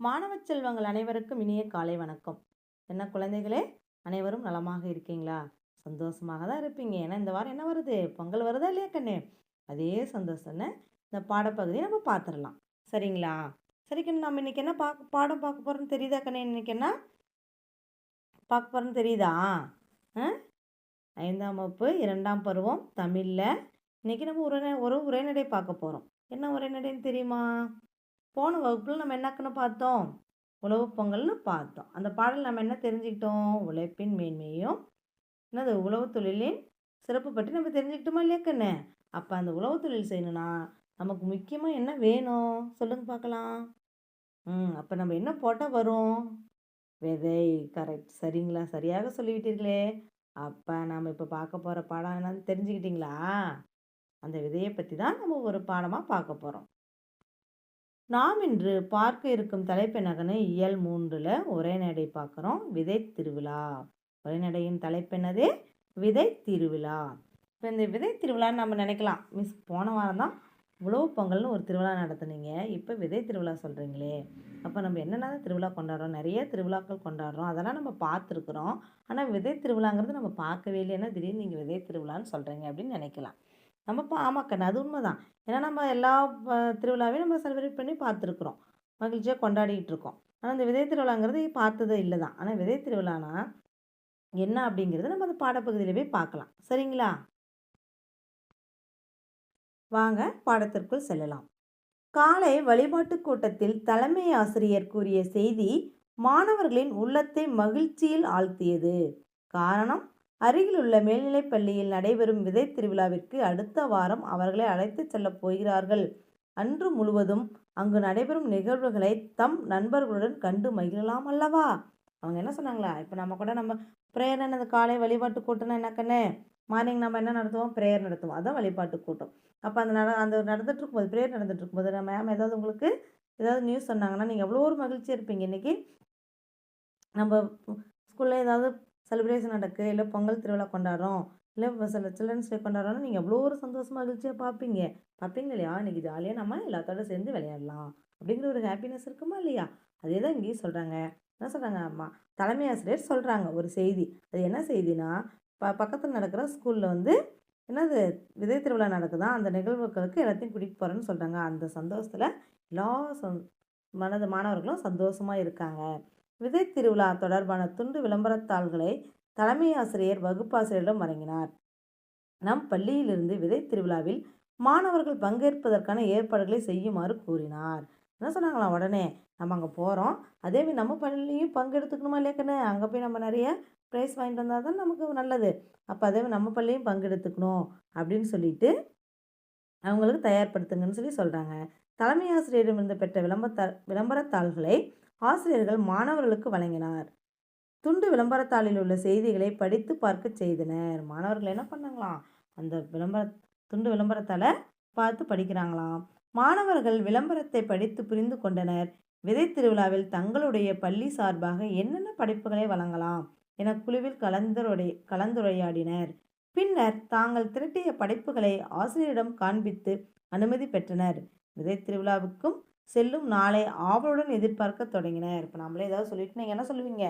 மாணவ செல்வங்கள் அனைவருக்கும் இனிய காலை வணக்கம். என்ன குழந்தைகளே? அனைவரும் நலமாக இருக்கீங்களா? சந்தோஷமாக தான் இருப்பீங்க. ஏன்னா இந்த வாரம் என்ன வருது? பொங்கல் வருதா இல்லையா கண்ணு? அதே சந்தோஷம்னு இந்த பாடப்பகுதியை நம்ம பார்த்துடலாம். சரிங்களா? சரி கண்ணு நம்ம இன்னைக்கு என்ன பார்க்க பாடம் பார்க்க போகிறோம்னு தெரியுதா கண்ணு இன்றைக்கி என்ன? பார்க்க போகிறோம்னு தெரியுதா? ஆ? ஐந்தாம் வகுப்பு இரண்டாம் பருவம் தமிழில். இன்றைக்கி நம்ம உரை ஒரு உரைநடை பார்க்க போகிறோம் என்ன உரைநடைன்னு தெரியுமா? போன வகுப்பில் நம்ம என்னக்குன்னு பார்த்தோம்? உழவு பொங்கல்னு பார்த்தோம். அந்த பாடல் நம்ம என்ன தெரிஞ்சுக்கிட்டோம்? உழைப்பின் மேன்மையும் என்னது உழவு தொழிலின் சிறப்பு பற்றி நம்ம தெரிஞ்சுக்கிட்டோமா இல்லையா அப்போ அந்த உழவு தொழில் செய்யணும்னா நமக்கு முக்கியமாக என்ன வேணும்? சொல்லுங்க பார்க்கலாம். ம் அப்போ நம்ம என்ன போட்டால் வரும்? விதை கரெக்ட் சரிங்களா? சரியாக சொல்லிவிட்டீர்களே. அப்போ நாம் இப்போ பார்க்க போகிற பாடம் என்னன்னு தெரிஞ்சுக்கிட்டீங்களா? அந்த விதையை பற்றி தான் நம்ம ஒரு பாடமாக பார்க்க போகிறோம் நாம் இன்று பார்க்க இருக்கும் தலைப்பெண்ணகனு இயல் மூன்றில் ஒரே நடை பார்க்குறோம். விதை திருவிழா. உரைநடையின் தலைப்பென்னது விதை திருவிழா. இப்போ இந்த விதை திருவிழான்னு நம்ம நினைக்கலாம். மிஸ் போன வாரம் தான் உழவு பொங்கல்னு ஒரு திருவிழா நடத்துனீங்க. இப்போ விதை திருவிழா சொல்கிறீங்களே அப்போ நம்ம என்னென்ன திருவிழா கொண்டாடுறோம்? நிறைய திருவிழாக்கள் கொண்டாடுறோம். அதெல்லாம் நம்ம பார்த்துருக்குறோம். ஆனால் விதை திருவிழாங்கிறது நம்ம பார்க்கவே இல்லைன்னா திடீர்னு நீங்கள் விதை திருவிழான்னு சொல்கிறீங்க அப்படின்னு நினைக்கலாம். நம்ம பா ஆமாக்கண்ணா அது உண்மைதான். ஏன்னா நம்ம எல்லா திருவிழாவையும் நம்ம செலிப்ரேட் பண்ணி பார்த்துருக்குறோம். மகிழ்ச்சியாக கொண்டாடிக்கிட்டு இருக்கோம். ஆனால் இந்த விதை திருவிழாங்கிறது பார்த்தது இல்லை தான் ஆனால் விதை திருவிழானா என்ன அப்படிங்கிறது நம்ம அந்த பாடப்பகுதியில் போய் பார்க்கலாம். சரிங்களா? வாங்க பாடத்திற்குள் செல்லலாம். காலை வழிபாட்டுக் கூட்டத்தில் தலைமை ஆசிரியர் கூறிய செய்தி மாணவர்களின் உள்ளத்தை மகிழ்ச்சியில் ஆழ்த்தியது. காரணம் அருகிலுள்ள மேல்நிலைப் பள்ளியில் நடைபெறும் விதை திருவிழாவிற்கு அடுத்த வாரம் அவர்களை அழைத்துச் செல்லப் போகிறார்கள். அன்று முழுவதும் அங்கு நடைபெறும் நிகழ்வுகளை தம் நண்பர்களுடன் கண்டு மகிழலாம் அல்லவா? அவங்க என்ன சொன்னாங்களா? இப்போ நம்ம கூட நம்ம ப்ரேயர் என்னது? காலை வழிபாட்டு கூட்டம்னா என்னக்கண்ணே? மார்னிங் நம்ம என்ன நடத்துவோம்? ப்ரேயர் நடத்துவோம். அதான் வழிபாட்டு கூட்டம். அப்போ அந்த நட அந்த நடந்துட்டு இருக்கும்போது ப்ரேயர் நடந்துட்டு இருக்கும்போது நம்ம மேம் ஏதாவது உங்களுக்கு ஏதாவது நியூஸ் சொன்னாங்கன்னா நீங்கள் எவ்வளோ ஒரு மகிழ்ச்சியாக இருப்பீங்க. இன்றைக்கி நம்ம ஸ்கூலில் ஏதாவது செலிப்ரேஷன் நடக்கு இல்லை பொங்கல் திருவிழா கொண்டாடுறோம் இல்லை இப்போ சில சில்ட்ரன்ஸ் டே கொண்டாடுறோம்னா நீங்கள் எவ்வளோ ஒரு சந்தோஷமாக மகிழ்ச்சியாக பார்ப்பீங்க பார்ப்பீங்க இல்லையா? இன்றைக்கி ஜாலியாக நம்ம எல்லாத்தோட சேர்ந்து விளையாடலாம். அப்படிங்கிற ஒரு ஹாப்பினஸ் இருக்குமா இல்லையா? அதே தான் இங்கேயும் சொல்கிறாங்க என்ன சொல்கிறாங்க அம்மா? தலைமை ஆசிரியர் சொல்கிறாங்க ஒரு செய்தி. அது என்ன செய்தினா ப பக்கத்தில் நடக்கிற ஸ்கூலில் வந்து என்னது விதை திருவிழா நடக்குதா? அந்த நிகழ்வுகளுக்கு எல்லாத்தையும் கூட்டிகிட்டு போகிறேன்னு சொல்கிறாங்க அந்த சந்தோஷத்தில் எல்லா சந் மனது மாணவர்களும் சந்தோஷமாக இருக்காங்க. விதை திருவிழா தொடர்பான துண்டு விளம்பரத்தாள்களை தலைமை ஆசிரியர் வகுப்பாசிரியரிடம் வழங்கினார். நம் பள்ளியிலிருந்து விதை திருவிழாவில் மாணவர்கள் பங்கேற்பதற்கான ஏற்பாடுகளை செய்யுமாறு கூறினார். என்ன சொன்னாங்களாம் உடனே நம்ம அங்கே போகிறோம் அதேமாதிரி நம்ம பள்ளியும் பங்கெடுத்துக்கணுமா இல்லையாக்கண்ணே அங்கே போய் நம்ம நிறைய ப்ரைஸ் வாங்கிட்டு வந்தால் தான் நமக்கு நல்லது. அப்போ அதே மாதிரி நம்ம பள்ளியும் பங்கெடுத்துக்கணும் அப்படின்னு சொல்லிட்டு அவங்களுக்கு தயார்படுத்துங்கன்னு சொல்லி சொல்கிறாங்க தலைமை ஆசிரியரிடமிருந்து பெற்ற விளம்பரத்தா விளம்பரத்தாள்களை ஆசிரியர்கள் மாணவர்களுக்கு வழங்கினார். துண்டு விளம்பரத்தாளில் உள்ள செய்திகளை படித்து பார்க்க செய்தனர். மாணவர்கள் என்ன பண்ணாங்களாம்? அந்த விளம்பர துண்டு விளம்பரத்தாளை பார்த்து படிக்கிறாங்களாம். மாணவர்கள் விளம்பரத்தை படித்து புரிந்து கொண்டனர். விதை திருவிழாவில் தங்களுடைய பள்ளி சார்பாக என்னென்ன படைப்புகளை வழங்கலாம் என குழுவில் கலந்துரை கலந்துரையாடினர். பின்னர் தாங்கள் திரட்டிய படைப்புகளை ஆசிரியரிடம் காண்பித்து அனுமதி பெற்றனர். விதை திருவிழாவுக்கும் செல்லும் நாளை ஆவலுடன் எதிர்பார்க்க தொடங்கினர். இப்போ நம்மளே ஏதாவது சொல்லிட்டு நீங்கள் என்ன சொல்லுவீங்க?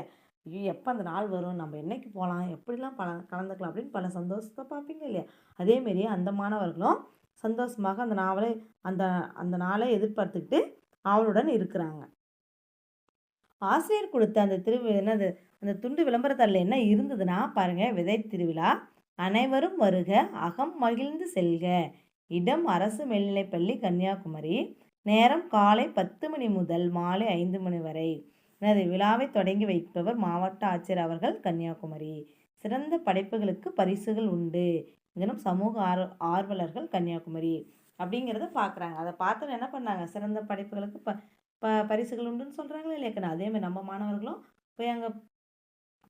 ஐயோ எப்போ அந்த நாள் வரும்? நம்ம என்னைக்கு போகலாம் எப்படிலாம் பல கலந்துக்கலாம்? அப்படின்னு பல சந்தோஷத்தை பார்ப்பீங்க இல்லையா? அதேமாரி அந்த மாணவர்களும் சந்தோஷமாக அந்த நாவலை அந்த அந்த நாளை எதிர்பார்த்துக்கிட்டு ஆவலுடன் இருக்கிறாங்க. ஆசிரியர் கொடுத்த அந்த திருவி என்னது அந்த துண்டு விளம்பரத்தில் என்ன இருந்ததுன்னா பாருங்க விதை திருவிழா. அனைவரும் வருக அகம் மகிழ்ந்து செல்க. இடம் அரசு மேல்நிலைப்பள்ளி கன்னியாகுமரி. நேரம் காலை பத்து மணி முதல் மாலை ஐந்து மணி வரை. எனது விழாவை தொடங்கி வைப்பவர் மாவட்ட ஆட்சியர் அவர்கள் கன்னியாகுமரி. சிறந்த படைப்புகளுக்கு பரிசுகள் உண்டு. இதனும் சமூக ஆர் ஆர்வலர்கள் கன்னியாகுமரி. அப்படிங்கிறத பார்க்குறாங்க அதை பார்த்து என்ன பண்ணாங்க? சிறந்த படைப்புகளுக்கு ப ப பரிசுகள் உண்டுன்னு சொல்கிறாங்களா இல்லையா? அதேமாதிரி நம்ம மாணவர்களும் போய் அங்கே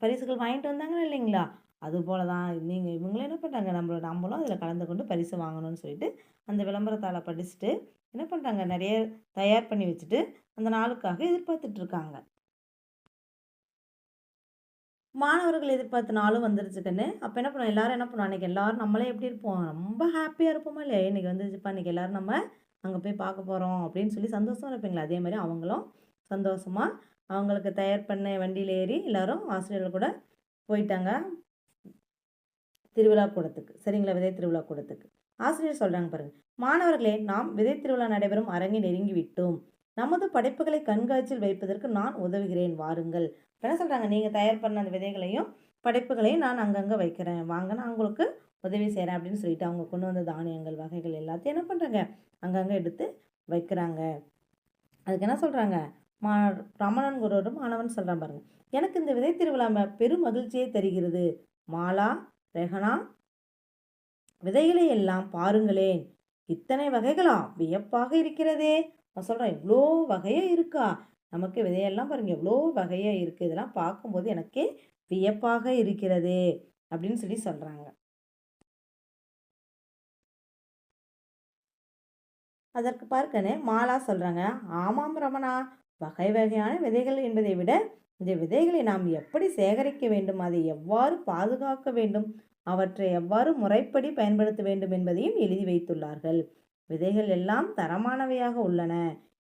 பரிசுகள் வாங்கிட்டு வந்தாங்களா இல்லைங்களா? அதுபோல தான் நீங்கள் இவங்களும் என்ன பண்ணுறாங்க நம்மளோட நம்மளும் அதில் கலந்து கொண்டு பரிசு வாங்கணும்னு சொல்லிட்டு அந்த விளம்பரத்தால் படிச்சுட்டு என்ன பண்ணுறாங்க நிறைய தயார் பண்ணி வச்சுட்டு அந்த நாளுக்காக எதிர்பார்த்துட்ருக்காங்க மாணவர்கள் எதிர்பார்த்த நாளும் வந்துருச்சு அப்போ என்ன பண்ணுவோம் எல்லாரும் என்ன பண்ணுவோம் அன்றைக்கி எல்லாரும் நம்மளே எப்படி இருப்போம் ரொம்ப ஹாப்பியாக இருப்போமா இல்லையா? இன்றைக்கி வந்துருச்சுப்பா இன்றைக்கி எல்லோரும் நம்ம அங்கே போய் பார்க்க போகிறோம் அப்படின்னு சொல்லி சந்தோஷமாக இருப்பீங்களா? அதே மாதிரி அவங்களும் சந்தோஷமாக அவங்களுக்கு தயார் பண்ண வண்டியில் ஏறி எல்லோரும் ஆசிரியர்கள் கூட போயிட்டாங்க. திருவிழா கூடத்துக்கு சரிங்களா? விதை திருவிழா கூடத்துக்கு. ஆசிரியர் சொல்கிறாங்க பாருங்க மாணவர்களே நாம் விதை திருவிழா நடைபெறும் அரங்கை நெருங்கி விட்டோம் நமது படைப்புகளை கண்காட்சியில் வைப்பதற்கு நான் உதவுகிறேன் வாருங்கள். என்ன சொல்கிறாங்க நீங்கள் தயார் பண்ண அந்த விதைகளையும் படைப்புகளையும் நான் அங்கங்கே வைக்கிறேன். வாங்க நான் உங்களுக்கு உதவி செய்கிறேன் அப்படின்னு சொல்லிட்டு அவங்க கொண்டு வந்த தானியங்கள் வகைகள் எல்லாத்தையும் என்ன பண்ணுறாங்க அங்கங்கே எடுத்து வைக்கிறாங்க. அதுக்கு என்ன சொல்கிறாங்க மா ரமணன் குருவரும் மாணவன் சொல்கிறான் பாருங்க எனக்கு இந்த விதை திருவிழா பெரும் மகிழ்ச்சியை தருகிறது. மாலா ரெஹனா விதைகளை எல்லாம் பாருங்களேன். இத்தனை வகைகளா? வியப்பாக இருக்கிறதே. நான் சொல்கிறேன் இவ்வளோ வகையாக இருக்கா? நமக்கு விதையெல்லாம் பாருங்க எவ்வளோ வகையாக இருக்குது இதெல்லாம் பார்க்கும்போது எனக்கே வியப்பாக இருக்கிறது அப்படின்னு சொல்லி சொல்கிறாங்க அதற்கு பார்க்கனே மாலா சொல்கிறாங்க ஆமாம் ரமணா வகை வகையான விதைகள் என்பதை விட இந்த விதைகளை நாம் எப்படி சேகரிக்க வேண்டும்? அதை எவ்வாறு பாதுகாக்க வேண்டும்? அவற்றை எவ்வாறு முறைப்படி பயன்படுத்த வேண்டும் என்பதையும் எழுதி வைத்துள்ளார்கள். விதைகள் எல்லாம் தரமானவையாக உள்ளன.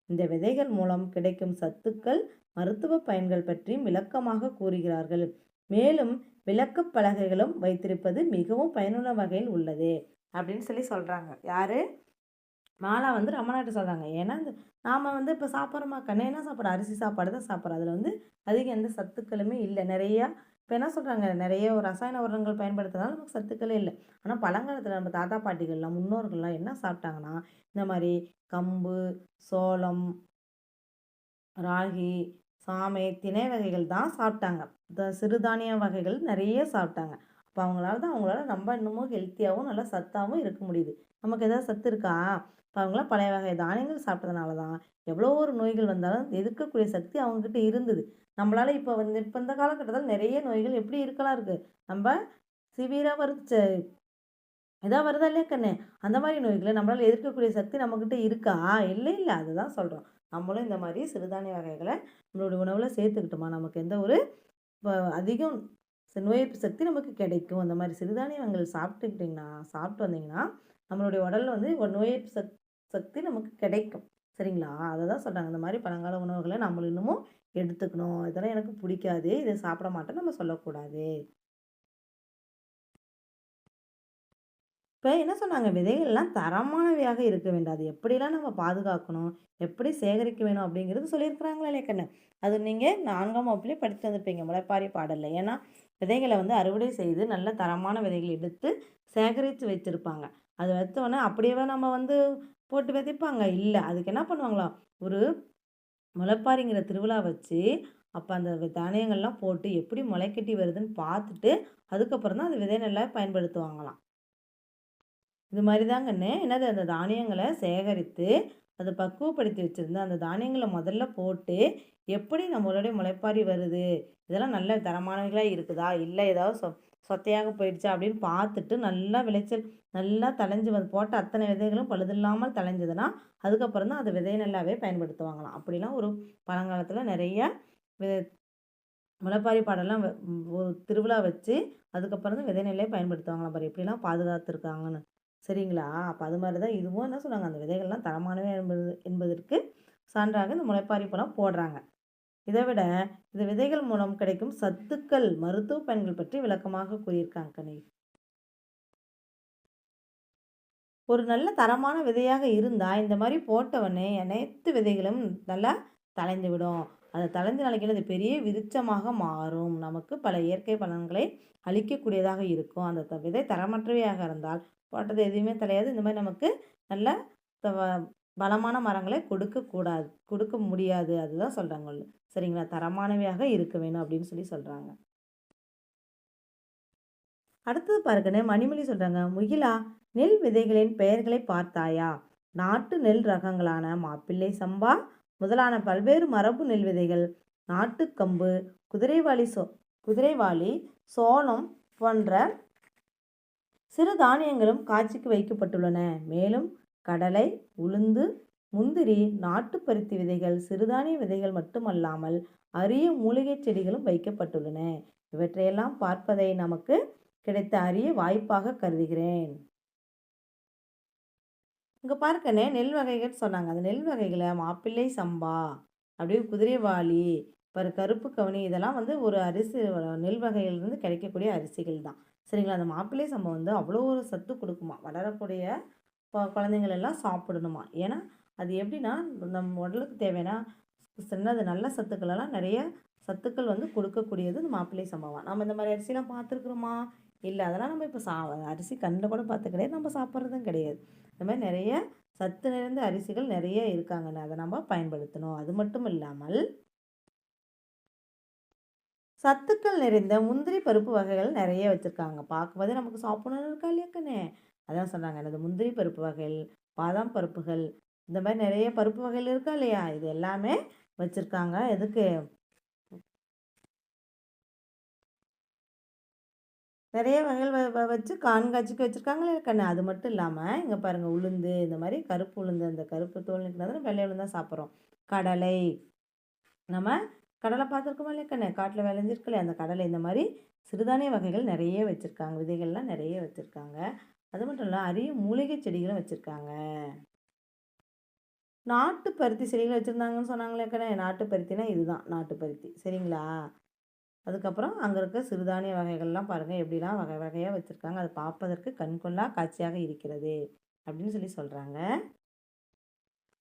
இந்த விதைகள் மூலம் கிடைக்கும் சத்துக்கள் மருத்துவ பயன்கள் பற்றியும் விளக்கமாக கூறுகிறார்கள். மேலும் விளக்கப் பலகைகளும் வைத்திருப்பது மிகவும் பயனுள்ள வகையில் உள்ளது அப்படின்னு சொல்லி சொல்கிறாங்க யாரு? மாலா வந்து ரமணாட்ட சொல்கிறாங்க ஏன்னா இந்த நாம் வந்து இப்போ சாப்பிட்றோமா? கண்ணே என்ன சாப்பிட்றோம் அரிசி சாப்பாடு தான் சாப்பிட்றோம் அதில் வந்து அதிக எந்த சத்துக்களுமே இல்லை. நிறையா இப்போ என்ன சொல்கிறாங்க நிறைய ரசாயன உரங்கள் பயன்படுத்துறதுனால நமக்கு சத்துக்களே இல்லை. ஆனால் பழங்காலத்தில் நம்ம தாத்தா பாட்டிகள்லாம் முன்னோர்கள்லாம் என்ன சாப்பிட்டாங்கன்னா இந்த மாதிரி கம்பு சோளம் ராகி சாமை திணை வகைகள் தான் சாப்பிட்டாங்க. சிறுதானிய வகைகள் நிறைய சாப்பிட்டாங்க. அப்போ அவங்களால தான் அவங்களால நம்ம இன்னமும் ஹெல்த்தியாகவும் நல்லா சத்தாகவும் இருக்க முடியுது. நமக்கு எதாவது சத்து இருக்கா? இப்போ அவங்களாம் பழைய வகை தானியங்கள் சாப்பிட்டதுனால தான் எவ்வளோ ஒரு நோய்கள் வந்தாலும் எதிர்க்கக்கூடிய சக்தி அவங்கக்கிட்ட இருந்தது. நம்மளால் இப்போ வந்து இப்போ இந்த காலகட்டத்தில் நிறைய நோய்கள் எப்படி இருக்கலாம் இருக்குது நம்ம சிவியராக வருது இதாக வருதா இல்லையா கண்ணே? அந்த மாதிரி நோய்களை நம்மளால் எதிர்க்கக்கூடிய சக்தி நம்மக்கிட்ட இருக்கா? இல்லை இல்லை. அதுதான் சொல்கிறோம் நம்மளும் இந்த மாதிரி சிறுதானிய வகைகளை நம்மளுடைய உணவில் சேர்த்துக்கிட்டோமா? நமக்கு எந்த ஒரு இப்போ அதிகம் நோய் எதிர்ப்பு சக்தி நமக்கு கிடைக்கும். அந்த மாதிரி சிறுதானியங்கள் சாப்பிட்டுக்கிட்டிங்கன்னா சாப்பிட்டு வந்தீங்கன்னா நம்மளுடைய உடலில் வந்து ஒரு நோய் எதிர்ப்பு சக் சக்தி நமக்கு கிடைக்கும். சரிங்களா? அதை தான் சொல்கிறாங்க இந்த மாதிரி பழங்கால உணவுகளை நம்ம இன்னமும் எடுத்துக்கணும். இதெல்லாம் எனக்கு பிடிக்காது. இதை சாப்பிட மாட்டேன் நம்ம சொல்லக்கூடாது. இப்போ என்ன சொன்னாங்க? விதைகள்லாம் தரமானவையாக இருக்க வேண்டாது அது எப்படிலாம் நம்ம பாதுகாக்கணும்? எப்படி சேகரிக்க வேணும்? அப்படிங்கிறது சொல்லியிருக்கிறாங்களே கண்ணு. அது நீங்கள் நான்காம் வகுப்புலேயே படித்து வந்திருப்பீங்க. முளைப்பாரி பாடலில். ஏன்னா விதைகளை வந்து அறுவடை செய்து நல்ல தரமான விதைகளை எடுத்து சேகரித்து வச்சுருப்பாங்க அது வைத்தோடனே அப்படியே நம்ம வந்து போட்டு விதைப்பாங்க. இல்லை அதுக்கு என்ன பண்ணுவாங்களாம் ஒரு முளைப்பாரிங்கிற திருவிழா வச்சு அப்போ அந்த தானியங்கள்லாம் போட்டு எப்படி முளைக்கட்டி வருதுன்னு பார்த்துட்டு அதுக்கப்புறம் தான் அந்த விதை நல்லா பயன்படுத்துவாங்களாம். இது மாதிரி தாங்கன்னு என்னது அந்த தானியங்களை சேகரித்து அதை பக்குவப்படுத்தி வச்சுருந்து அந்த தானியங்களை முதல்ல போட்டு எப்படி நம்மளுடைய முளைப்பாரி வருது? இதெல்லாம் நல்ல தரமானவைகளாக இருக்குதா? இல்லை ஏதாவது சொ சொத்தையாக போயிடுச்சா? அப்படின்னு பார்த்துட்டு நல்லா விளைச்சல் நல்லா தளைஞ்சு வந்து போட்ட அத்தனை விதைகளும் பழுதில்லாமல் தளைஞ்சதுன்னா அதுக்கப்புறம் தான் அதை விதை நல்லாவே பயன்படுத்துவாங்களாம். அப்படிலாம் ஒரு பழங்காலத்தில் நிறைய முளைப்பாரி பாடெல்லாம் வ- ஒரு திருவிழா வச்சு அதுக்கப்புறம் தான் விதை நெல்லை பயன்படுத்துவாங்களாம் பாரு. எப்படிலாம் பாதுகாத்துருக்காங்கன்னு. சரிங்களா? அப்போ அது மாதிரி தான் இதுவும் என்ன சொன்னாங்க? அந்த விதைகள்லாம் தரமானவை என்பது என்பதற்கு சான்றாக இந்த முளைப்பாரி பழம் போடுறாங்க. இதை விட இந்த விதைகள் மூலம் கிடைக்கும் சத்துக்கள் மருத்துவ பயன்கள் பற்றி விளக்கமாக கூறியிருக்காங்க கனி ஒரு நல்ல தரமான விதையாக இருந்தால் இந்த மாதிரி போட்டவொடனே அனைத்து விதைகளும் நல்லா தளைந்து விடும் அது தளைஞ்ச நாளைக்கு அது பெரிய விருட்சமாக மாறும். நமக்கு பல இயற்கை பலன்களை அளிக்கக்கூடியதாக இருக்கும். அந்த த- விதை தரமற்றவையாக இருந்தால் போட்டது எதுவுமே தலையாது. இந்த மாதிரி நமக்கு நல்ல பலமான மரங்களை கொடுக்கக்கூடாது கொடுக்க முடியாது. அதுதான் சொல்கிறாங்க சரிங்களா? தரமானவையாக இருக்க வேணும் அப்படின்னு சொல்லி சொல்கிறாங்க அடுத்தது பாருங்கன்னு மணிமொழி சொல்கிறாங்க முகிலா நெல் விதைகளின் பெயர்களை பார்த்தாயா? நாட்டு நெல் ரகங்களான மாப்பிள்ளை சம்பா முதலான பல்வேறு மரபு நெல் விதைகள் நாட்டுக்கம்பு குதிரைவாலி சோ குதிரைவாளி சோளம் போன்ற சிறு தானியங்களும் காட்சிக்கு வைக்கப்பட்டுள்ளன. மேலும் கடலை உளுந்து முந்திரி நாட்டுப்பருத்தி விதைகள் சிறுதானிய விதைகள் மட்டுமல்லாமல் அரிய மூலிகைச் செடிகளும் வைக்கப்பட்டுள்ளன. இவற்றையெல்லாம் பார்ப்பதை நமக்கு கிடைத்த அரிய வாய்ப்பாக கருதுகிறேன். இங்கே பார்க்கனே நெல் வகைகள் சொன்னாங்க. அந்த நெல் வகைகளை மாப்பிள்ளை சம்பா அப்படியே குதிரைவாளி பிற கருப்பு கவனி இதெல்லாம் வந்து ஒரு அரிசி நெல் வகையிலிருந்து கிடைக்கக்கூடிய அரிசிகள் தான். சரிங்களா? அந்த மாப்பிள்ளை சம்பா வந்து அவ்வளோ ஒரு சத்து கொடுக்குமா? வளரக்கூடிய குழந்தைங்கள் எல்லாம் சாப்பிடணுமா? ஏன்னா அது எப்படின்னா நம்ம உடலுக்கு தேவைன்னா சின்னது நல்ல சத்துக்களெல்லாம் நிறைய சத்துக்கள் வந்து கொடுக்கக்கூடியது இந்த மாப்பிள்ளை சம்பவம். நம்ம இந்த மாதிரி அரிசிலாம் பார்த்துருக்குறோமா? இல்லை அதெல்லாம் நம்ம இப்போ சா அரிசி கண்ணில் கூட பார்த்து கிடையாது. நம்ம சாப்பிட்றதும் கிடையாது. இந்த மாதிரி நிறைய சத்து நிறைந்த அரிசிகள் நிறைய இருக்காங்கன்னு அதை நம்ம பயன்படுத்தணும். அது மட்டும் இல்லாமல் சத்துக்கள் நிறைந்த முந்திரி பருப்பு வகைகள் நிறைய வச்சுருக்காங்க. பார்க்கும்போதே நமக்கு சாப்பிடணும்னு இருக்கா இல்லையாக்கண்ணே அதான் சொன்னாங்க. எனது முந்திரி பருப்பு வகைகள் பாதாம் பருப்புகள் இந்த மாதிரி நிறைய பருப்பு வகைகள் இருக்கா இல்லையா? இது எல்லாமே வச்சுருக்காங்க. எதுக்கு? நிறைய வகைகள் வ- வச்சு காண்காட்சிக்கு வச்சுருக்காங்களே கண்ணு. அது மட்டும் இல்லாமல் இங்கே பாருங்கள் உளுந்து இந்த மாதிரி கருப்பு உளுந்து அந்த கருப்பு தோல் நிற்கிறது வெள்ளை உளுந்து தான் சாப்பிட்றோம். கடலை நம்ம கடலை பார்த்துருக்கோமா இல்லை கண்ணு? காட்டில் விளைஞ்சிருக்கலையே அந்த கடலை. இந்த மாதிரி சிறுதானிய வகைகள் நிறைய வச்சுருக்காங்க. விதைகள்லாம் நிறைய வச்சுருக்காங்க. அது மட்டும் இல்லை அரிய மூலிகை செடிகளும் வச்சுருக்காங்க. நாட்டு பருத்தி செடிகள் வச்சுருந்தாங்கன்னு சொன்னாங்களே கண்ணே. நாட்டு பருத்தினா இதுதான் நாட்டு பருத்தி. சரிங்களா? அதுக்கப்புறம் அங்கே இருக்க சிறுதானிய வகைகள்லாம் பாருங்கள் எப்படிலாம் வகை வகையாக வச்சுருக்காங்க. அது பார்ப்பதற்கு கண்கொள்ளா காட்சியாக இருக்கிறது அப்படின்னு சொல்லி சொல்கிறாங்க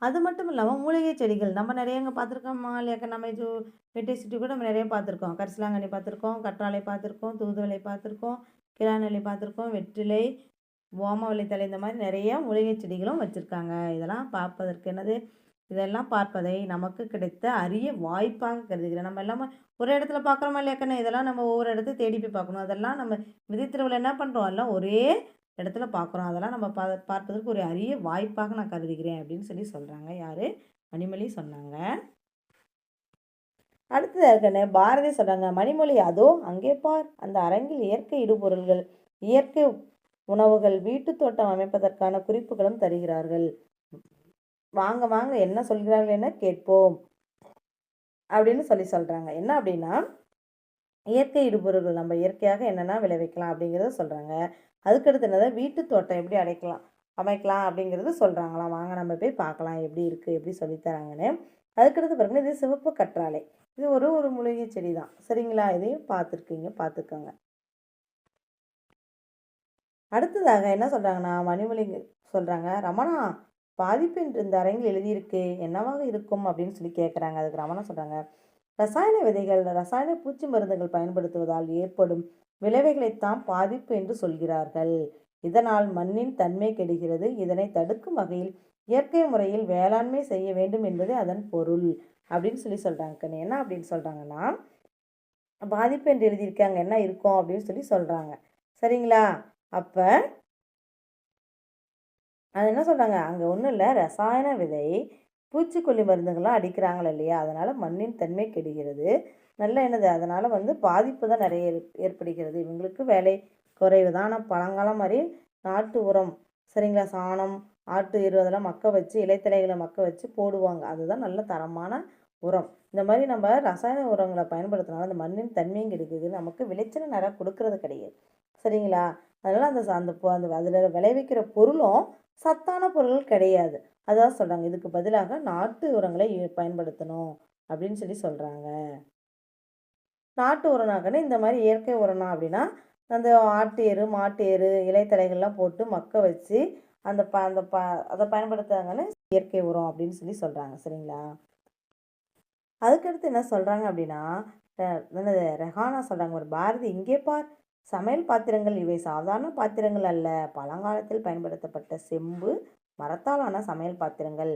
அது மட்டும் இல்லாமல் மூலிகை செடிகள். நம்ம நிறைய இங்கே பார்த்துருக்கோமா. நம்ம இது வெட்டை சுட்டி கூட நம்ம நிறைய பார்த்துருக்கோம். கரிசலாங்கண்ணி பார்த்துருக்கோம். கற்றாழை பார்த்துருக்கோம். தூதுவளை பார்த்துருக்கோம். கிளாநெல்லி பார்த்துருக்கோம். வெற்றிலை ஓமவலை தலை இந்த மாதிரி நிறைய மூலிகை செடிகளும் வச்சுருக்காங்க. இதெல்லாம் பார்ப்பதற்கு என்னது? இதெல்லாம் பார்ப்பதை நமக்கு கிடைத்த அரிய வாய்ப்பாக கருதுகிறேன். நம்ம எல்லாமே ஒரு இடத்துல பார்க்குறோமா இல்லையாக்கண்ணே? இதெல்லாம் நம்ம ஒவ்வொரு இடத்த தேடி போய் பார்க்கணும். அதெல்லாம் நம்ம விதைத்திருவில் என்ன பண்ணுறோம் எல்லாம் ஒரே இடத்துல பார்க்குறோம் அதெல்லாம் நம்ம பா பார்ப்பதற்கு ஒரு அரிய வாய்ப்பாக நான் கருதுகிறேன் அப்படின்னு சொல்லி சொல்கிறாங்க யார்? மணிமொழி சொன்னாங்க. அடுத்தது இருக்கண்ணே பாரதி சொல்கிறாங்க மணிமொழி அதோ அங்கே பார் அந்த அரங்கில் இயற்கை இடுபொருள்கள் இயற்கை உணவுகள் வீட்டு தோட்டம் அமைப்பதற்கான குறிப்புகளும் தருகிறார்கள். வாங்க வாங்க என்ன சொல்கிறார்கள் என கேட்போம். அப்படின்னு சொல்லி சொல்கிறாங்க என்ன அப்படின்னா இயற்கை இடுபொருள்கள் நம்ம இயற்கையாக என்னென்ன விளைவிக்கலாம் அப்படிங்கிறத சொல்கிறாங்க அதுக்கடுத்து என்னதான் வீட்டு தோட்டம் எப்படி அடைக்கலாம் அமைக்கலாம் அப்படிங்கிறது சொல்கிறாங்களாம் வாங்க நம்ம போய் பார்க்கலாம். எப்படி இருக்குது எப்படி சொல்லித்தராங்கன்னு அதுக்கடுத்து பாருங்க இது சிவப்பு கற்றாழை. இது ஒரு ஒரு மூலிகை செடி தான் சரிங்களா? இதையும் பார்த்துருக்கீங்க பார்த்துக்கோங்க. அடுத்ததாக என்ன சொல்கிறாங்கன்னா மணிமொழி சொல்கிறாங்க ரமணா பாதிப்பு என்று இந்த அரங்கில் எழுதியிருக்கு. என்னவாக இருக்கும்? அப்படின்னு சொல்லி கேட்குறாங்க அதுக்கு ரமணா சொல்கிறாங்க ரசாயன விதைகள் ரசாயன பூச்சி மருந்துகள் பயன்படுத்துவதால் ஏற்படும் விளைவைகளைத்தான் பாதிப்பு என்று சொல்கிறார்கள். இதனால் மண்ணின் தன்மை கெடுகிறது. இதனை தடுக்கும் வகையில் இயற்கை முறையில் வேளாண்மை செய்ய வேண்டும் என்பதே அதன் பொருள் அப்படின்னு சொல்லி சொல்கிறாங்க என்ன அப்படின்னு சொல்கிறாங்கன்னா பாதிப்பு என்று எழுதியிருக்காங்க. என்ன இருக்கும் அப்படின்னு சொல்லி சொல்கிறாங்க சரிங்களா? அப்போ அது என்ன சொல்கிறாங்க அங்கே ஒன்றும் இல்லை. ரசாயன விதை பூச்சிக்கொல்லி மருந்துகள்லாம் அடிக்கிறாங்களா இல்லையா? அதனால் மண்ணின் தன்மை கெடுகிறது. நல்ல என்னது அதனால் வந்து பாதிப்பு தான் நிறைய ஏற்படுகிறது. இவங்களுக்கு வேலை குறைவு தான். ஆனால் பழங்காலம் மாதிரி நாட்டு உரம் சரிங்களா? சாணம் ஆட்டு எரு அதெல்லாம் மக்க வச்சு இலைத்தலைகளை மக்க வச்சு போடுவாங்க. அதுதான் நல்ல தரமான உரம். இந்த மாதிரி நம்ம ரசாயன உரங்களை பயன்படுத்தினால அந்த மண்ணின் தன்மையும் கிடைக்குது. நமக்கு விளைச்சலை நிறையா கொடுக்கறது கிடையாது. சரிங்களா? அதனால் அந்த அந்த அந்த அதில் விளைவிக்கிற பொருளும் சத்தான பொருள் கிடையாது. அதான் சொல்கிறாங்க இதுக்கு பதிலாக நாட்டு உரங்களை பயன்படுத்தணும் அப்படின்னு சொல்லி சொல்கிறாங்க நாட்டு உரம்னாக்கன்னா இந்த மாதிரி இயற்கை உரம்னா அப்படின்னா அந்த ஆட்டு எரு மாட்டு எரு இலைத்தலைகள்லாம் போட்டு மக்க வச்சு அந்த ப அந்த ப அதை பயன்படுத்துறாங்கன்னு இயற்கை உரம் அப்படின்னு சொல்லி சொல்கிறாங்க சரிங்களா? அதுக்கடுத்து என்ன சொல்கிறாங்க அப்படின்னா என்னது ரெஹானா சொல்கிறாங்க ஒரு பாரதி இங்கே பார் சமையல் பாத்திரங்கள் இவை சாதாரண பாத்திரங்கள் அல்ல. பழங்காலத்தில் பயன்படுத்தப்பட்ட செம்பு மரத்தாலான சமையல் பாத்திரங்கள்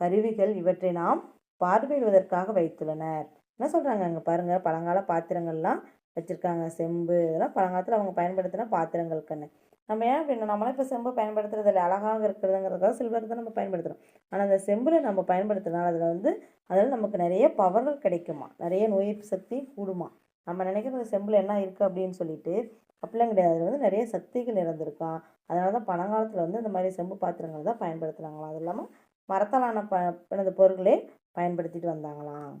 கருவிகள் இவற்றை நாம் பார்வையிடுவதற்காக வைத்துள்ளனர். என்ன சொல்கிறாங்க அங்கே பாருங்கள் பழங்கால பாத்திரங்கள்லாம் வச்சுருக்காங்க. செம்பு இதெல்லாம் பழங்காலத்தில் அவங்க பயன்படுத்தின பாத்திரங்கள் கண்ணு நம்ம ஏன் அப்படின்னா நம்மளாம் இப்போ செம்பு பயன்படுத்துறது இல்லை. அழகாக இருக்கிறதுங்கிறதுக்காக சில்வர் தான் நம்ம பயன்படுத்துகிறோம் ஆனால் அந்த செம்பில் நம்ம பயன்படுத்தினால அதில் வந்து அதில் நமக்கு நிறைய பவர்கள் கிடைக்குமா? நிறைய நோய் சக்தி கூடுமா? நம்ம நினைக்கிறது செம்பில் என்ன இருக்குது அப்படின்னு சொல்லிட்டு அப்படிலாம் கிடையாது. அதில் வந்து நிறைய சக்திகள் இறந்துருக்கான் அதனால தான் பழங்காலத்தில் வந்து இந்த மாதிரி செம்பு பாத்திரங்கள் தான் பயன்படுத்துனாங்களாம். அது இல்லாமல் மரத்தாலான ப எனது பொருட்களே பயன்படுத்திட்டு வந்தாங்களாம்.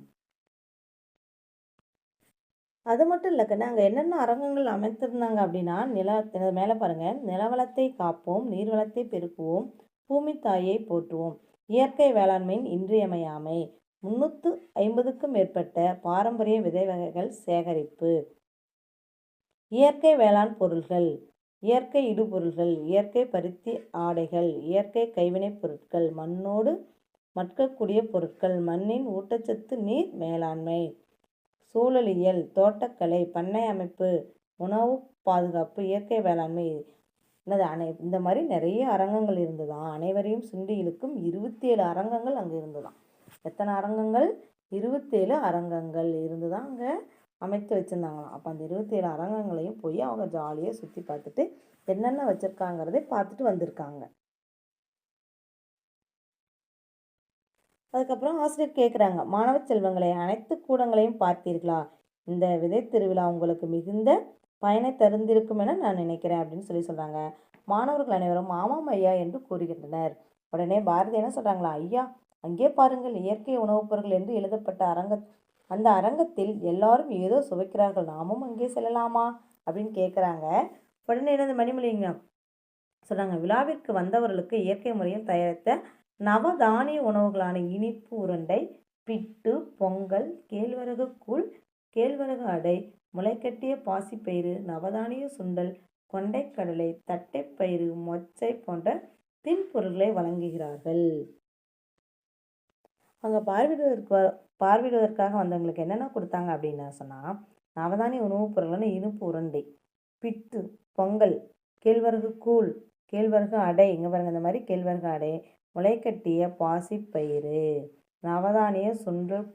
அது மட்டும் இல்லை கண்ணு அங்கே என்னென்ன அரங்கங்கள் அமைத்திருந்தாங்க அப்படின்னா நில மேலே பாருங்கள் நிலவளத்தை காப்போம் நீர்வளத்தை பெருக்குவோம் பூமி தாயை போற்றுவோம். இயற்கை வேளாண்மையின் இன்றியமையாமை. முன்னூற்று ஐம்பதுக்கும் மேற்பட்ட பாரம்பரிய விதை வகைகள் சேகரிப்பு. இயற்கை வேளாண் பொருள்கள். இயற்கை இடுபொருள்கள். இயற்கை பருத்தி ஆடைகள். இயற்கை கைவினைப் பொருட்கள். மண்ணோடு மட்கக்கூடிய பொருட்கள். மண்ணின் ஊட்டச்சத்து நீர் மேலாண்மை. சூழலியல் தோட்டக்கலை பண்ணை அமைப்பு உணவு பாதுகாப்பு இயற்கை வேளாண்மை என்னது அனை இந்த மாதிரி நிறைய அரங்கங்கள் இருந்ததாம் அனைவரையும் சுண்டி இழுக்கும் இருபத்தி ஏழு அரங்கங்கள் அங்கே இருந்ததாம் எத்தனை அரங்கங்கள்? இருபத்தேழு அரங்கங்கள் இருந்து தான் அங்கே அமைத்து வச்சுருந்தாங்களாம். அப்போ அந்த இருபத்தேழு அரங்கங்களையும் போய் அவங்க ஜாலியாக சுற்றி பார்த்துட்டு என்னென்ன வச்சுருக்காங்கிறதே பார்த்துட்டு வந்திருக்காங்க. அதுக்கப்புறம் ஆசிரியர் கேட்குறாங்க மாணவ செல்வங்களை அனைத்து கூடங்களையும் பார்த்தீர்களா? இந்த விதை திருவிழா உங்களுக்கு மிகுந்த பயனை தருந்திருக்கும் என நான் நினைக்கிறேன் அப்படின்னு சொல்லி சொல்கிறாங்க மாணவர்கள் அனைவரும் ஆமாம் ஐயா என்று கூறுகின்றனர். உடனே பாரதி என்ன சொல்கிறாங்களா ஐயா அங்கே பாருங்கள் இயற்கை உணவுப் பொருட்கள் என்று எழுதப்பட்ட அரங்க அந்த அரங்கத்தில் எல்லாரும் ஏதோ சுவைக்கிறார்கள் நாமும் அங்கே செல்லலாமா? அப்படின்னு கேட்குறாங்க உடனே என்ன மணிமொழிங்க சொல்கிறாங்க விழாவிற்கு வந்தவர்களுக்கு இயற்கை முறையில் தயாரித்த நவதானிய உணவுகளான இனிப்பு உருண்டை பிட்டு பொங்கல் கேழ்வரகு கூழ் கேழ்வரகு அடை முளைக்கட்டிய பாசிப்பயிறு நவதானிய சுண்டல் கொண்டைக்கடலை தட்டைப்பயிறு மொச்சை போன்ற தின்பொருட்களை வழங்குகிறார்கள். அங்கே பார்வையிடுவதற்கு பார்வையிடுவதற்காக வந்தவங்களுக்கு என்னென்ன கொடுத்தாங்க அப்படின்னு சொன்னால் நவதானிய உணவுப் பொருளான இனிப்பு உருண்டை பிட்டு பொங்கல் கேழ்வரகு கூழ் கேழ்வரகு அடை இங்கே பாருங்க இந்த மாதிரி கேழ்வரகு அடை முளைக்கட்டிய பாசிப்பயிறு நவதானிய சுண்டல்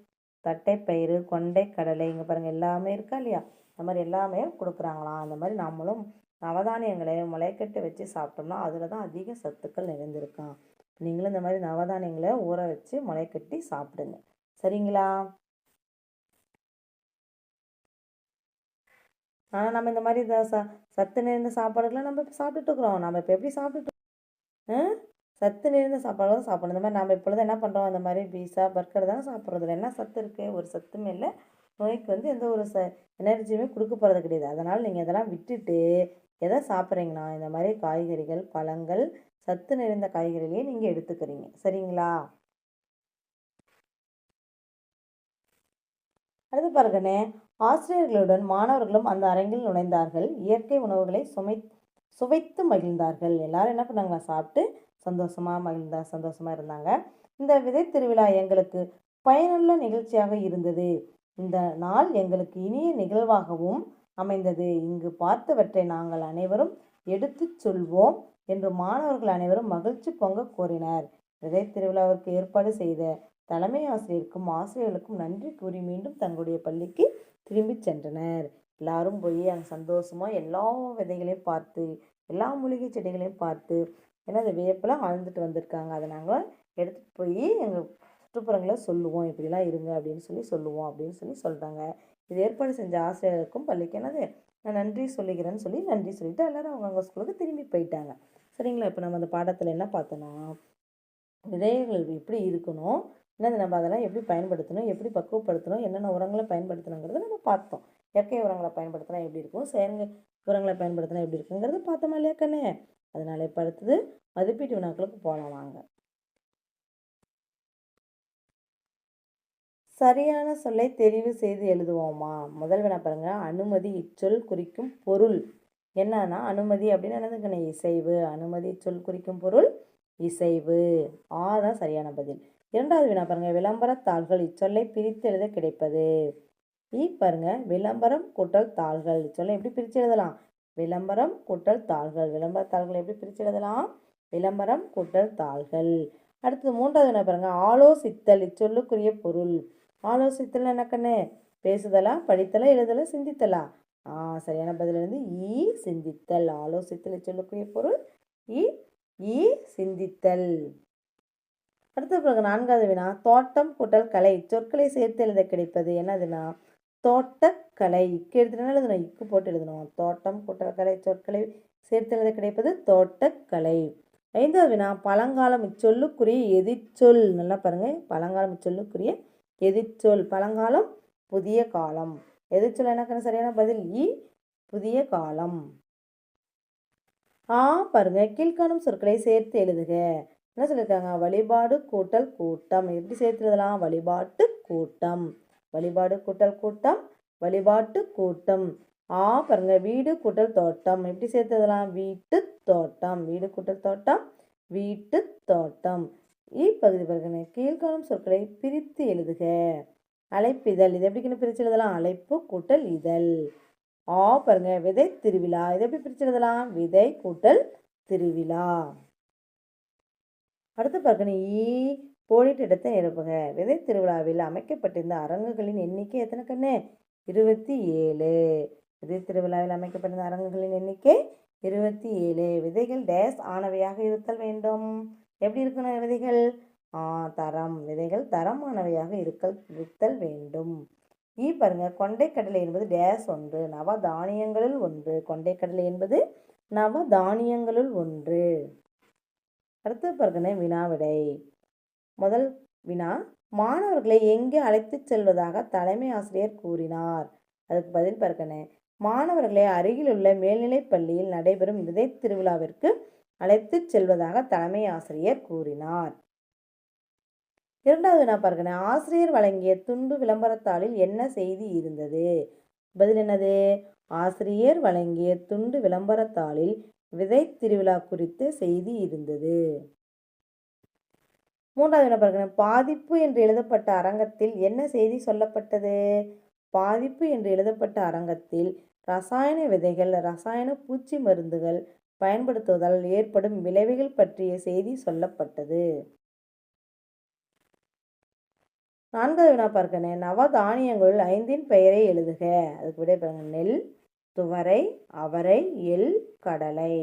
தட்டைப்பயிறு கொண்டை கடலை இங்கே பாருங்கள் எல்லாமே இருக்கா இல்லையா? இந்த மாதிரி எல்லாமே கொடுக்குறாங்களாம். அந்த மாதிரி நம்மளும் நவதானியங்களை முளைக்கட்டி வச்சு சாப்பிட்டோம்னா அதில் தான் அதிக சத்துக்கள் நிறைந்திருக்கான் நீங்களும் இந்த மாதிரி நவதானியங்களை ஊற வச்சு முளைக்கட்டி சாப்பிடுங்க. சரிங்களா? ஆனால் நம்ம இந்த மாதிரி இந்த ச சத்து நிறைந்த சாப்பாடுகளை நம்ம இப்போ சாப்பிட்டுட்டு இருக்கிறோம். நம்ம இப்போ எப்படி சாப்பிட்டுட்டு ஆ? சத்து நிறைந்த சாப்பாடு தான் சாப்பிடணும். இந்த மாதிரி நம்ம இப்பொழுது என்ன பண்ணுறோம் அந்த மாதிரி பீஸா பர்கர் தான் சாப்பிட்றதுல என்ன சத்து இருக்குது ஒரு சத்துமே இல்லை. நோய்க்கு வந்து எந்த ஒரு ச எனர்ஜியுமே கொடுக்க போகிறது கிடையாது. அதனால் நீங்கள் இதெல்லாம் விட்டுட்டு எதை சாப்பிட்றீங்கன்னா இந்த மாதிரி காய்கறிகள் பழங்கள் சத்து நிறைந்த காய்கறிகளையே நீங்கள் எடுத்துக்கிறீங்க. சரிங்களா? அடுத்து பாருங்கண்ணே. ஆசிரியர்களுடன் மாணவர்களும் அந்த அரங்கில் நுழைந்தார்கள். இயற்கை உணவுகளை சுமை சுவைத்து மகிழ்ந்தார்கள். எல்லாரும் என்ன பண்ணாங்களா சாப்பிட்டு சந்தோஷமாக மகிழ்ந்தா சந்தோஷமாக இருந்தாங்க. இந்த விதை திருவிழா எங்களுக்கு பயனுள்ள நிகழ்ச்சியாக இருந்தது. இந்த நாள் எங்களுக்கு இனிய நிகழ்வாகவும் அமைந்தது. இங்கு பார்த்தவற்றை நாங்கள் அனைவரும் எடுத்துச் சொல்வோம் என்று மாணவர்கள் அனைவரும் மகிழ்ச்சி பொங்க கோரினர். விதை திருவிழாவிற்கு ஏற்பாடு செய்த தலைமை ஆசிரியருக்கும் ஆசிரியர்களுக்கும் நன்றி கூறி மீண்டும் தங்களுடைய பள்ளிக்கு திரும்பிச் சென்றனர். எல்லாரும் போய் அங்கே சந்தோஷமாக எல்லா விதைகளையும் பார்த்து எல்லா மூலிகை செடிகளையும் பார்த்து ஏன்னா அந்த வியப்பெல்லாம் ஆழ்ந்துட்டு வந்திருக்காங்க. அதை நாங்கள் எடுத்துகிட்டு போய் எங்கள் சுற்றுப்புறங்களை சொல்லுவோம். இப்படிலாம் இருங்க அப்படின்னு சொல்லி சொல்லுவோம் அப்படின்னு சொல்லி சொல்கிறாங்க இது ஏற்பாடு செஞ்ச ஆசிரியருக்கும் பள்ளிக்கு என்னது? நான் நன்றி சொல்லிக்கிறேன்னு சொல்லி நன்றி சொல்லிவிட்டு எல்லாரும் அவங்கவுங்க ஸ்கூலுக்கு திரும்பி போயிட்டாங்க. சரிங்களா? இப்போ நம்ம அந்த பாடத்தில் என்ன பார்த்தோன்னா விதைகள் எப்படி இருக்கணும் என்னது நம்ம அதெல்லாம் எப்படி பயன்படுத்தணும் எப்படி பக்குவப்படுத்தணும் என்னென்ன உரங்களை பயன்படுத்தணுங்கிறத நம்ம பார்த்தோம். இயற்கை உரங்களை பயன்படுத்தினா எப்படி இருக்கும்? செயற்கை உரங்களை பயன்படுத்தினா எப்படி இருக்குங்கிறத பார்த்தோமா இல்லையா கண்ணே? அதனால இப்போ அடுத்தது மதிப்பீட்டு வினாக்களுக்கு போகலாம் வாங்க. சரியான சொல்லை தெரிவு செய்து எழுதுவோமா? முதல் வினா பாருங்க. அனுமதி இச்சொல் குறிக்கும் பொருள். என்னன்னா அனுமதி அப்படின்னு என்னதுங்கண்ணே இசைவு. அனுமதி சொல் குறிக்கும் பொருள் இசைவு. ஆ தான் சரியான பதில். இரண்டாவது வினா பாருங்க. விளம்பரத்தாள்கள் இச்சொல்லை பிரித்து எழுத கிடைப்பது. இ பாருங்க. விளம்பரம் கூட்டல் தாள்கள். இச்சொல்லை எப்படி பிரித்து எழுதலாம்? விளம்பரம் கூட்டல் தாள்கள். விளம்பரத்தாள்களை எப்படி பிரித்து எழுதலாம்? விளம்பரம் கூட்டல் தாள்கள். அடுத்தது மூன்றாவது என்ன பாருங்க. ஆலோசித்தல் இச்சொல்லுக்குரிய பொருள். ஆலோசித்தல் எனக்குன்னு பேசுதலா படித்தலா எழுதலா சிந்தித்தலா? ஆ சரியான பதில் வந்து ஈ சிந்தித்தல். ஆலோசித்தல் இச்சொல்லுக்குரிய பொருள். இ ஈ சிந்தித்தல். அடுத்த பிறகு நான்காவது வினா. தோட்டம் கூட்டல் கலை. சொற்களை சேர்த்து எழுத கிடைப்பது. என்னதுன்னா தோட்டக்கலை. இக்கு எழுதுனா எழுதணும் இக்கு போட்டு எழுதணும். தோட்டம் குற்றக்கலை சொற்களை சேர்த்து எழுத கிடைப்பது தோட்டக்கலை. ஐந்தாவது வினா பழங்காலம் இச்சொல்லுக்குரிய எதிர்ச்சொல். நல்லா பாருங்க. பழங்காலம் இச்சொல்லுக்குரிய எதிர்ச்சொல். பழங்காலம் புதிய காலம். எதிர்ச்சொல் எனக்கு சரியான பதில். இ புதிய காலம். ஆ பாருங்க. கீழ்காணும் சொற்களை சேர்த்து எழுதுக. என்ன சொல்லியிருக்காங்க வழிபாடு கூட்டல் கூட்டம். எப்படி சேர்த்து எழுதலாம்? வழிபாட்டு கூட்டம். வழிபாடு கூட்டல் கூட்டம் வழிபாட்டு கூட்டம். ஆ பாருங்க வீடு கூட்டல் தோட்டம். எப்படி சேர்த்ததெல்லாம்? வீட்டு தோட்டம். வீடு கூட்டல் தோட்டம். வீட்டு தோட்டம். இப்பகுதி பாருங்க கீழ்காணும் சொற்களை பிரித்து எழுதுக. அழைப்பிதழ் இது எப்படின்னு பிரித்து எழுதலாம்? அழைப்பு கூட்டல் இதழ். ஆ பாருங்க விதை திருவிழா. இதை எப்படி பிரித்து எழுதலாம்? விதை கூட்டல் திருவிழா. அடுத்து பாருங்க ஈ போடிட்டு இடத்தை நிரப்புக விதை திருவிழாவில் அமைக்கப்பட்டிருந்த அரங்குகளின் எண்ணிக்கை எத்தனை கண்ணு? இருபத்தி ஏழு. விதை திருவிழாவில் அமைக்கப்பட்டிருந்த அரங்குகளின் எண்ணிக்கை இருபத்தி ஏழு. விதைகள் டேஸ் ஆனவையாக இருத்தல் வேண்டும். எப்படி இருக்கணும் விதைகள்? தரம். விதைகள் தரமானவையாக இருக்கல் இருத்தல் வேண்டும். ஈ பாருங்க கொண்டைக்கடலை என்பது டேஸ் ஒன்று நவ தானியங்களுள் ஒன்று. கொண்டைக்கடலை என்பது நவ தானியங்களுள் ஒன்று. அடுத்து பாருங்க வினாவிடை. முதல் வினா. மாணவர்களை எங்கே அழைத்துச் செல்வதாக தலைமை ஆசிரியர் கூறினார். அதுக்கு பதில் பார்க்கணும் மாணவர்களை அருகிலுள்ள மேல்நிலைப் பள்ளியில் நடைபெறும் விதை திருவிழாவிற்கு அழைத்துச் செல்வதாக தலைமை ஆசிரியர் கூறினார். இரண்டாவது வினா பார்க்கணும் ஆசிரியர் வழங்கிய துண்டு விளம்பரத்தாளில் என்ன செய்தி இருந்தது? பதில் என்னது? ஆசிரியர் வழங்கிய துண்டு விளம்பரத்தாளில் விதை திருவிழா குறித்த செய்தி இருந்தது. மூன்றாவது வினா பார்க்கணும் பாதிப்பு என்று எழுதப்பட்ட அரங்கத்தில் என்ன செய்தி சொல்லப்பட்டது? பாதிப்பு என்று எழுதப்பட்ட அரங்கத்தில் ரசாயன விதைகள் ரசாயன பூச்சி மருந்துகள் பயன்படுத்துவதால் ஏற்படும் விளைவுகள் பற்றிய செய்தி சொல்லப்பட்டது. நான்காவது வினா பார்க்கணும் நவதானியங்களுள் ஐந்தின் பெயரை எழுதுக. அதுக்கு விட நெல் துவரை அவரை எள் கடலை.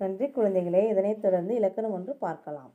நன்றி குழந்தைகளே. இதனைத் தொடர்ந்து இலக்கணம் ஒன்று பார்க்கலாம்.